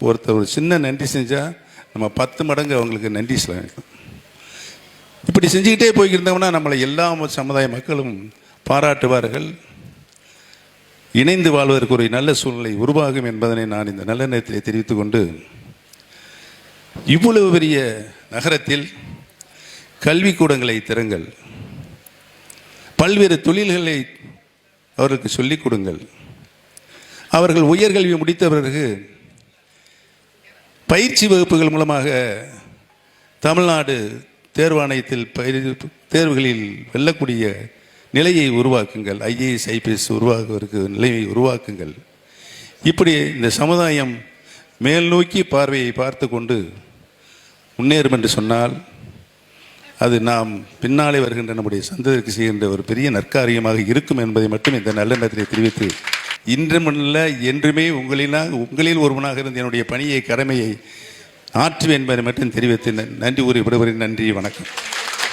ஒருத்தர் ஒரு சின்ன நன்றி செஞ்சால் நம்ம பத்து மடங்கு அவங்களுக்கு நன்றி சொல்லணும் இப்படி செஞ்சுக்கிட்டே போய்க்கிருந்தோம்னா நம்மளை எல்லா சமுதாய மக்களும் பாராட்டுவார்கள். இணைந்து வாழ்வதற்கு ஒரு நல்ல சூழ்நிலை உருவாகும் என்பதனை நான் இந்த நல்ல நேரத்தில் தெரிவித்து கொண்டு இவ்வளவு பெரிய நகரத்தில் கல்விக்கூடங்களை திறங்கள். பல்வேறு தொழில்களை அவருக்கு சொல்லிக் கொடுங்கள். அவர்கள் உயர்கல்வி முடித்த பிறகு பயிற்சி வகுப்புகள் மூலமாக தமிழ்நாடு தேர்வாணையத்தில் பயிர் தேர்வுகளில் வெல்லக்கூடிய நிலையை உருவாக்குங்கள். ஐஏஎஸ் ஐபிஎஸ் உருவாக்குவதற்கு நிலையை உருவாக்குங்கள். இப்படி இந்த சமுதாயம் மேல் நோக்கி பார்வையை பார்த்து கொண்டு முன்னேறும் என்று சொன்னால் அது நாம் பின்னாலே வருகின்ற நம்முடைய சந்ததிக்கு செய்கின்ற ஒரு பெரிய நற்காரியமாக இருக்கும் என்பதை மட்டும் இந்த நல்ல தெரிவித்து இன்றுமல்ல என்றுமே உங்களினால் உங்களில் ஒருவனாக இருந்த என்னுடைய பணியை கடமையை ஆற்றுவேன் என்பதை மட்டும் தெரிவித்து நன்றி கூறி விடுவரின் நன்றி வணக்கம்.